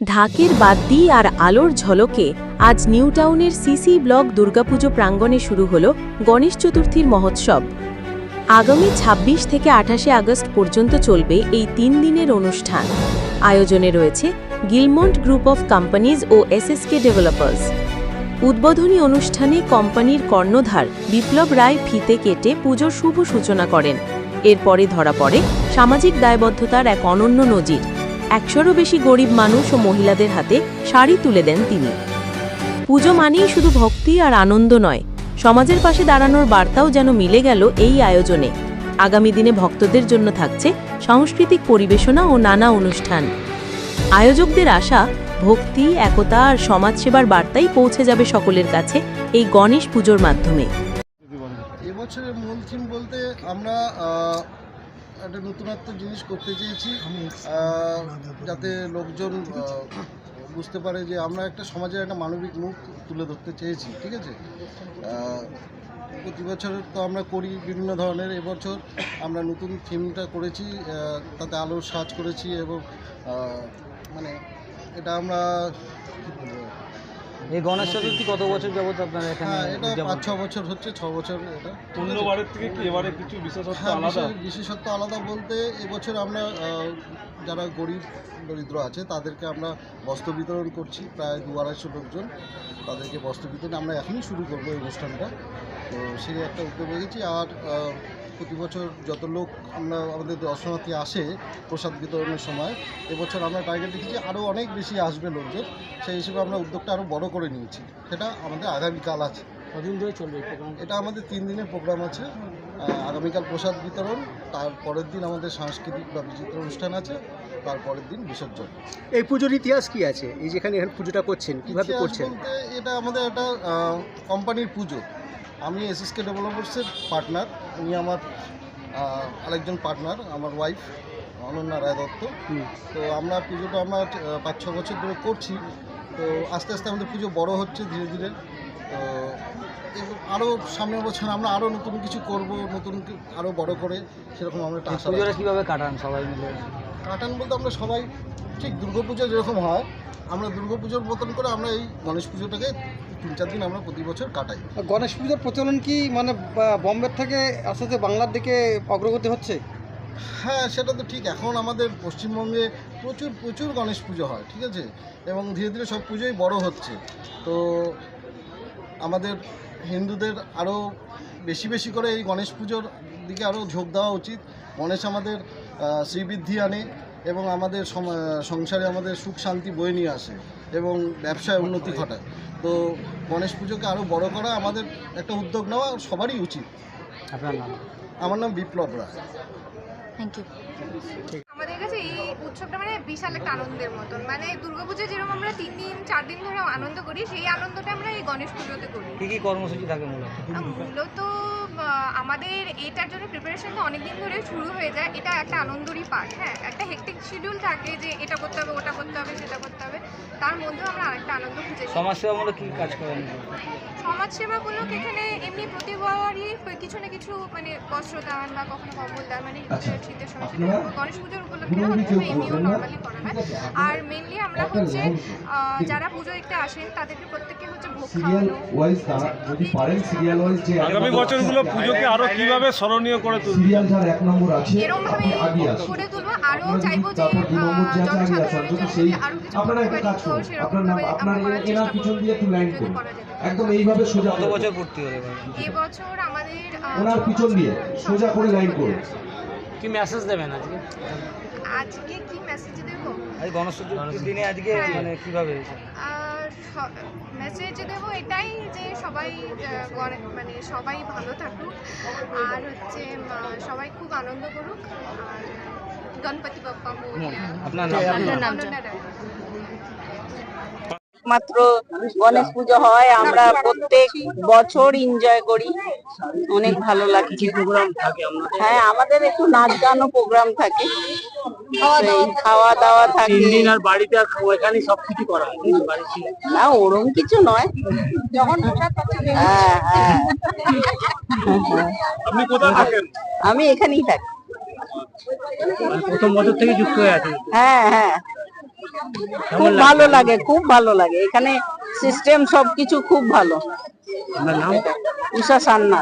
ঢাকের বাদ্যি আর আলোর ঝলকে আজ নিউটাউনের সিসি ব্লক দুর্গাপুজো প্রাঙ্গণে শুরু হল গণেশ চতুর্থীর মহোৎসব। আগামী ২৬ থেকে আঠাশে আগস্ট পর্যন্ত চলবে এই তিন দিনের অনুষ্ঠান। আয়োজনে রয়েছে গিলমন্ট গ্রুপ অফ কোম্পানিজ ও এসএসকে ডেভেলপার্স। উদ্বোধনী অনুষ্ঠানে কোম্পানির কর্ণধার বিপ্লব রায় ফিতে কেটে পুজোর শুভ সূচনা করেন। এরপরে ধরা পড়ে সামাজিক দায়বদ্ধতার এক অনন্য নজির। একশোরও বেশি গরিব মানুষ ও মহিলাদের হাতে শাড়ি তুলে দেন তিনি। পুজো মানেই শুধু ভক্তি আর আনন্দ নয়, সমাজের পাশে দাঁড়ানোর বার্তাও যেন মিলে গেল এই আয়োজনে। আগামী দিনে ভক্তদের জন্য থাকছে সাংস্কৃতিক পরিবেশনা ও নানা অনুষ্ঠান। আয়োজকদের আশা, ভক্তি, একতা আর সমাজসেবার বার্তাই পৌঁছে যাবে সকলের কাছে এই গণেশ পুজোর মাধ্যমে। এবছরের মূল থিম বলতে আমরা একটা নতুনত্ব জিনিস করতে চেয়েছি যাতে লোকজন বুঝতে পারে যে আমরা একটা সমাজের একটা মানবিক মুখ তুলে ধরতে চেয়েছি ঠিক আছে? প্রতি বছর তো আমরা করি বিভিন্ন ধরনের এবছর আমরা নতুন থিমটা করেছি তাতে আলোর সাজ করেছি এবং মানে এটা আমরা এই গণেশ চতুর্থী কত বছর যাবত আপনারা এখানে হ্যাঁ এটা পাঁচ ছ বছর হচ্ছে ছ বছর এটা। অন্যবারের থেকে কি এবারে কিছু বিশেষত্ব হ্যাঁ আলাদা? বিশেষত্ব আলাদা বলতে এবছর আমরা যারা গরিব দরিদ্র আছে তাদেরকে আমরা বস্ত্র বিতরণ করছি প্রায় দু আড়াইশো লোকজন। তাদেরকে বস্ত্র বিতরণ আমরা এখনই শুরু করব এই অনুষ্ঠানটা। তো সেই একটা উদ্যোগ রেখেছি। আর প্রতি বছর যত লোক আমরা আমাদের দর্শনার্থী আসে প্রসাদ বিতরণের সময় এবছর আমরা টার্গেট রেখেছি আরও অনেক বেশি আসবে লোকজন। সেই হিসেবে আমরা উদ্যোগটা আরও বড় করে নিয়েছি। সেটা আমাদের আগামীকাল আছে। কদিন ধরে চলবে এটা আমাদের তিন দিনের প্রোগ্রাম আছে। আগামীকাল প্রসাদ বিতরণ তার পরের দিন আমাদের সাংস্কৃতিক বা বিচিত্র অনুষ্ঠান আছে তারপরের দিন বিসর্জন। এই পুজোর ইতিহাস কি আছে? এই যেখানে এখানে পুজোটা করছেন কীভাবে করছেন? এটা আমাদের একটা কোম্পানির পুজো। আমি এসএসকে ডেভেলপার্সের পার্টনার উনি আমার আরেকজন পার্টনার আমার ওয়াইফ অনন্যা রায় দত্ত তো আমরা পুজোটা আমরা পাঁচ ছ বছর ধরে করছি। তো আস্তে আস্তে আমাদের পুজো বড় হচ্ছে ধীরে ধীরে। তো আরও সামনের বছর আমরা আরও নতুন কিছু করব নতুন আরও বড় করে সেরকম আমরা পুজোটা। কীভাবে কাটান সবাই মিলে? কাটান বলতে আমরা সবাই ঠিক দুর্গাপুজো যেরকম হয় আমরা দুর্গাপুজোর মতন করে আমরা এই গণেশ পুজোটাকে তিন চার দিন আমরা প্রতি বছর কাটাই। গণেশ পুজোর প্রচলন কি মানে বম্বের থেকে আস্তে আস্তে বাংলার দিকে অগ্রগতি হচ্ছে? হ্যাঁ সেটা তো ঠিক। এখন আমাদের পশ্চিমবঙ্গে প্রচুর প্রচুর গণেশ পুজো হয় ঠিক আছে? এবং ধীরে ধীরে সব পুজোই বড় হচ্ছে। তো আমাদের হিন্দুদের আরও বেশি বেশি করে এই গণেশ পুজোর দিকে আরও ঝোঁক দেওয়া উচিত। গণেশ আমাদের শ্রীবৃদ্ধি আনে এবং আমাদের সংসারে আমাদের সুখ শান্তি বয়ে নিয়ে আসে। এবং ব্যবসায় উন্নতি ঘটায়। তো গণেশ পুজোকে আরও বড় করা আমাদের একটা উদ্যোগ নেওয়া সবারই উচিত। আপনার নাম? আমার নাম বিপ্লব রায়। থ্যাংক ইউ আমাদের কাছে এই উৎসবটা মানে বিশাল একটা আনন্দের মতন। মানে দুর্গাপুজো যেরকম আমরা তিন দিন চার দিন ধরে আনন্দ করি সেই আনন্দটা আমরা এই গণেশ পুজোতে করি। কি কি কর্মসূচি থাকে মূলত? আহ, আমাদের এটার জন্য প্রিপারেশনটা অনেক দিন ধরে শুরু হয়ে যায়। এটা একটা আনন্দেরই পার্ট হ্যাঁ? একটা হেক্টিক শিডিউল থাকে যে এটা করতে হবে ওটা করতে হবে সেটা করতে হবে। তার মধ্যেও আমরা আরেকটা আনন্দ খুঁজে। সমাজসেবামূলক কি কাজ করেন? সমাজসেবামূলক এখানে এমনি প্রতিবারই কিছু না কিছু মানে বস্ত্র দান বা কখনো কম্বল দান মানে শীতের সময় সেটা গণেশ পুজোর উপলক্ষে এমনিও নর্মালি করা হয়। আর মেনলি আমরা হচ্ছে যারা পুজো দেখতে আসেন তাদেরকে প্রত্যেককে হচ্ছে ভোগ সিরিয়াল খাওয়ানো ওয়াইজ যদি পারেন সিরিয়াল ওয়াইজ যে আগামী বছরগুলো পুজোকে আরও কীভাবে স্মরণীয় করে তুলবে? সিরিয়াল যার এক নম্বর আছে এরকম ভাবে আগে করে তুলবো। আরও চাইব যে তারপর দু নম্বর যে আছে আগে জনসাধারণের জন্য আরও কিছু আপনারা একটা কাজ করুন আপনার নাম আপনার এনার পিছন দিয়ে একটু লাইন করুন করা যেতে পারে। একদম এইভাবে সোজা কত বছর ভর্তি হলে এবছর আমাদের ওনার পিছন দিয়ে সোজা করে লাইন করুন। কি মেসেজ দেবেন আজকে? আজকে কি মেসেজ দেবো? আজ গণেশ দিনে আজকে হ্যাঁ। মানে কীভাবে মেসেজ দেবো এটাই যে সবাই মানে সবাই ভালো থাকুক। আর হচ্ছে সবাই খুব আনন্দ করুক। আর গণপতি বাপ্পা মোরয়া। আপনার নাম? মাত্র গণেশ পুজো হয় আমরা প্রত্যেক বছর এনজয় করি। অনেক ভালো লাগছে প্রোগ্রাম থাকে আপনাদের হ্যাঁ আমাদের একটু নাচ গানও প্রোগ্রাম থাকে। খাওয়া দাওয়া থাকে। তিন দিন আর বাড়িতে আর ওইখানে সব করা হয় না ওরম কিছু নয়। যখন হ্যাঁ হ্যাঁ। আপনি কোথায় থাকেন? আমি এখানেই থাকি। প্রথম বছর থেকে যুক্ত হয়ে আছে হ্যাঁ হ্যাঁ। খুব ভালো লাগে খুব ভালো লাগে। এখানে সিস্টেম সবকিছু খুব ভালো। আপনার নাম? উষা সান্না।